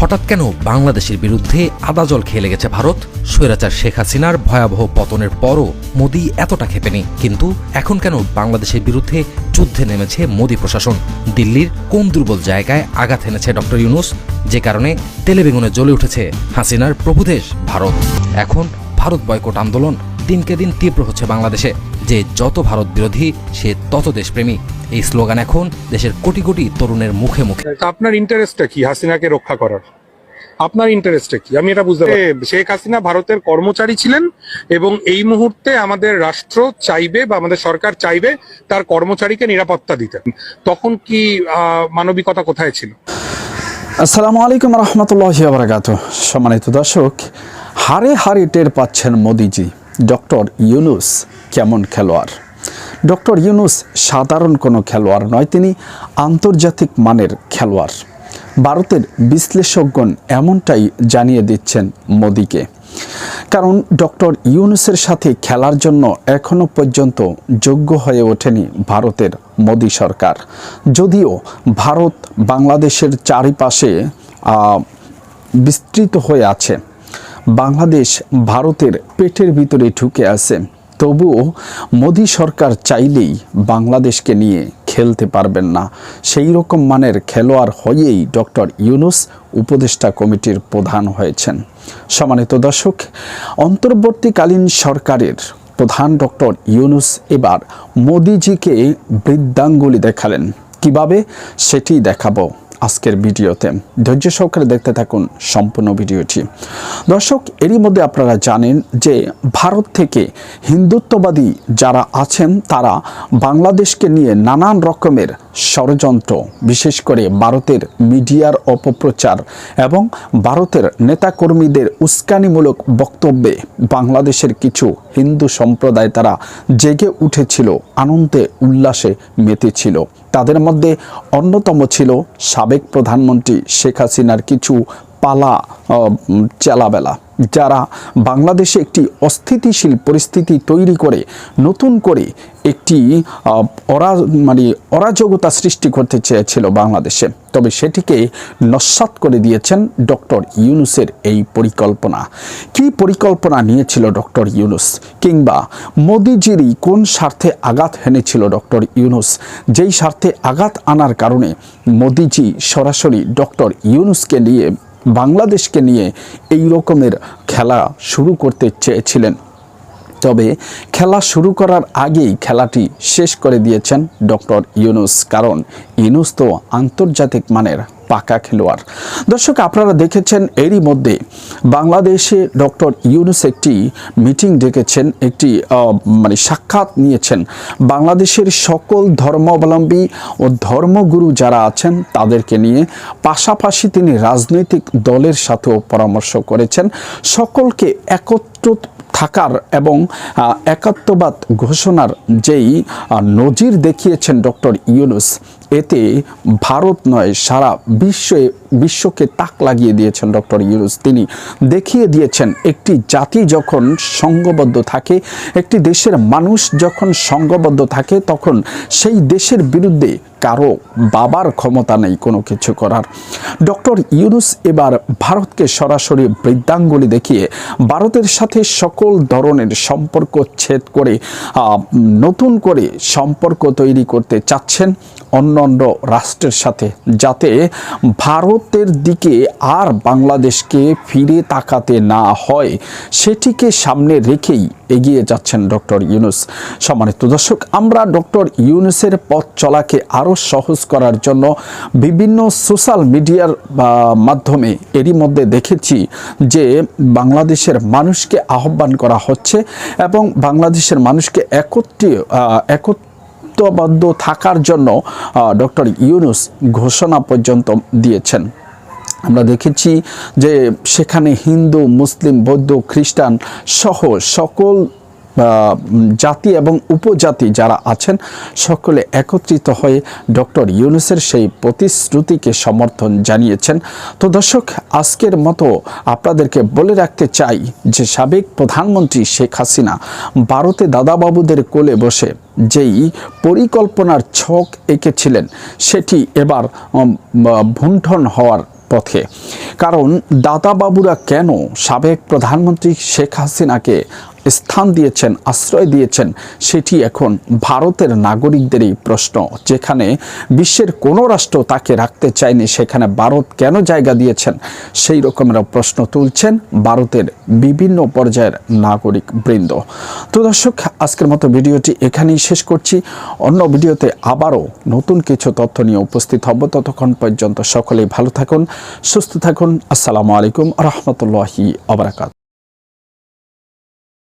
হঠাৎ কেন বাংলাদেশের বিরুদ্ধে আদা জল খেয়ে লেগেছে ভারত? স্বৈরাচার শেখ হাসিনার ভয়াবহ পতনের পরও মোদি এতটা খেপেনি। কিন্তু এখন কেন বাংলাদেশের বিরুদ্ধে যুদ্ধে নেমেছে মোদি প্রশাসন? দিল্লির কোন দুর্বল জায়গায় আঘাত এনেছে ডক্টর ইউনুস? যে কারণে তেলে বেগুনে জ্বলে উঠেছে হাসিনার প্রভুদেশ ভারত। এখন ভারত বয়কট আন্দোলন দিনকে দিন তীব্র হচ্ছে বাংলাদেশে। যে যত ভারত বিরোধী সে তত দেশপ্রেমী। এই স্লোগান এখন দেশের কোটি কোটি তরুণের মুখে মুখে। আপনার ইন্টারেস্টটা কি হাসিনাকে রক্ষা করার? আপনার ইন্টারেস্টটা কি? আমি এটা বুঝতে পারি শেখ হাসিনা ভারতের কর্মচারী ছিলেন এবং এই মুহূর্তে আমাদের রাষ্ট্র চাইবে বা আমাদের সরকার চাইবে তার কর্মচারীকে নিরাপত্তা দিতে। তখন কি আহ, মানবিকতা কোথায় ছিল? আসসালামু আলাইকুম রহমতুল্লাহ বারাকাত সম্মানিত দর্শক হারে হারে টের পাচ্ছেন মোদিজি। ডক্টর ইউনুস কেমন খেলোয়াড়? ডক্টর ইউনুস সাধারণ কোনো খেলোয়াড় নয়, তিনি আন্তর্জাতিক মানের খেলোয়াড়। ভারতের বিশ্লেষকগণ এমনটাই জানিয়ে দিচ্ছেন মোদিকে। কারণ ডক্টর ইউনুসের সাথে খেলার জন্য এখনও পর্যন্ত যোগ্য হয়ে ওঠেনি ভারতের মোদী সরকার। যদিও ভারত বাংলাদেশের চারিপাশে বিস্তৃত হয়ে আছে। বাংলাদেশ ভারতের পেটের ভিতরে ঢুকে আছে। তবুও মোদী সরকার চাইলেই বাংলাদেশকে নিয়ে খেলতে পারবেন না। সেই রকম মানের খেলোয়াড় হয়েই ডক্টর ইউনুস উপদেষ্টা কমিটির প্রধান হয়েছেন। সম্মানিত দর্শক, অন্তর্বর্তীকালীন সরকারের প্রধান ডক্টর ইউনুস এবার মোদিজিকে বৃদ্ধাঙ্গুলি দেখালেন। কীভাবে? সেটি দেখাবো। আজকের ভিডিওতে। ধৈর্য সহকারে দেখতে থাকুন সম্পূর্ণ ভিডিওটি। দর্শক, এরই মধ্যে আপনারা জানেন যে ভারত থেকে হিন্দুত্ববাদী যারা আছেন, তারা বাংলাদেশকে নিয়ে নানান রকমের ষড়যন্ত্র, বিশেষ করে ভারতের মিডিয়ার অপপ্রচার এবং ভারতের নেতাকর্মীদের উস্কানিমূলক বক্তব্যে বাংলাদেশের কিছু হিন্দু সম্প্রদায় তারা জেগে উঠেছিল, আনন্দে উল্লাসে মেতেছিল। তাদের মধ্যে অন্যতম ছিল সাবেক প্রধানমন্ত্রী শেখ হাসিনার কিছু পালা চেলাবেলা। যারা বাংলাদেশে একটি অস্থিতিশীল পরিস্থিতি তৈরি করে, নতুন করে একটি অরা মানে অরাজকতা সৃষ্টি করতে চেয়েছিল বাংলাদেশে। তবে সেটিকে নস্বাত করে দিয়েছেন ডক্টর ইউনুসের এই পরিকল্পনা। কি পরিকল্পনা নিয়েছিল ডক্টর ইউনুস? কিংবা মোদিজিরই কোন স্বার্থে আঘাত হেনেছিল ডক্টর ইউনুস? যেই স্বার্থে আঘাত আনার কারণে মোদিজি সরাসরি ডক্টর ইউনুসকে নিয়ে বাংলাদেশকে নিয়ে এই রকমের খেলা শুরু করতে চেয়েছিলেন। তবে খেলা শুরু করার আগেই খেলাটি শেষ করে দিয়েছেন ডক্টর ইউনুস। কারণ ইউনুস তো আন্তর্জাতিক মানের পাকা খেলোয়াড়। দর্শক, আপনারা দেখেছেন এরই মধ্যে বাংলাদেশে ডক্টর ইউনুস একটি মিটিং ডেকেছেন, একটি মানে সাক্ষাৎ নিয়েছেন। বাংলাদেশের সকল ধর্মাবলম্বী ও ধর্মগুরু যারা আছেন, তাদেরকে নিয়ে পাশাপাশি তিনি রাজনৈতিক দলের সাথেও পরামর্শ করেছেন। সকলকে একত্র থাকার এবং একাত্মবাদ ঘোষণার যেই নজির দেখিয়েছেন ডক্টর ইউনুস এতে ভারত নয় সারা বিশ্বে বিশ্বকে তাক লাগিয়ে দিয়েছেন ডক্টর ইউনুস। তিনি দেখিয়ে দিয়েছেন, একটি জাতি যখন সংঘবদ্ধ থাকে, একটি দেশের মানুষ যখন সংঘবদ্ধ থাকে, তখন সেই দেশের বিরুদ্ধে কারও বাবার ক্ষমতা নেই কোনো কিছু করার। ডক্টর ইউনুস এবার ভারতকে সরাসরি বৃদ্ধাঙ্গুলি দেখিয়ে ভারতের সাথে সকল ধরনের সম্পর্ক ছেদ করে নতুন করে সম্পর্ক তৈরি করতে চাচ্ছেন অন্য অন্য রাষ্ট্রের সাথে, যাতে ভারতের দিকে আর বাংলাদেশকে ফিরে তাকাতে না হয়, সেটিকে সামনে রেখেই এগিয়ে যাচ্ছেন ডক্টর ইউনুস। সম্মানিত দর্শক, আমরা ডক্টর ইউনুসের পথ চলাকে আরও সহজ করার জন্য বিভিন্ন সোশ্যাল মিডিয়ার মাধ্যমে এরই মধ্যে দেখেছি যে বাংলাদেশের মানুষকে আহ্বান করা হচ্ছে এবং বাংলাদেশের মানুষকে একত্রে একত্র ঐক্যবদ্ধ থাকার জন্য ডক্টর ইউনুস ঘোষণা পর্যন্ত দিয়েছেন। আমরা দেখেছি যে সেখানে হিন্দু, মুসলিম, বৌদ্ধ, খ্রিস্টান সহ সকল জাতি এবং উপজাতি যারা আছেন, সকলে একত্রিত হয়ে ডক্টর ইউনুসের সেই প্রতিশ্রুতিকে সমর্থন জানিয়েছেন। তো দর্শক, আজকের মতো আপনাদেরকে বলে রাখতে চাই যে, সাবেক প্রধানমন্ত্রী শেখ হাসিনা ভারতে দাদাবাবুদের কোলে বসে যেই পরিকল্পনার ছক এঁকেছিলেন, সেটি এবার ভুণ্ঠন হওয়ার পথে। কারণ, দাদাবাবুরা কেন সাবেক প্রধানমন্ত্রী শেখ হাসিনাকে স্থান দিয়েছেন, আশ্রয় দিয়েছেন, সেটি এখন ভারতের নাগরিকদেরই প্রশ্ন। যেখানে বিশ্বের কোনো রাষ্ট্র তাকে রাখতে চায়নি, সেখানে ভারত কেন জায়গা দিয়েছেন? সেই রকমের প্রশ্ন তুলছেন ভারতের বিভিন্ন পর্যায়ের নাগরিক বৃন্দ তো দর্শক, আজকের মতো ভিডিওটি এখানেই শেষ করছি। অন্য ভিডিওতে আবারও নতুন কিছু তথ্য নিয়ে উপস্থিত হব। ততক্ষণ পর্যন্ত সকলেই ভালো থাকুন, সুস্থ থাকুন। আসসালামু আলাইকুম রহমতুল্লাহি আবরাকাত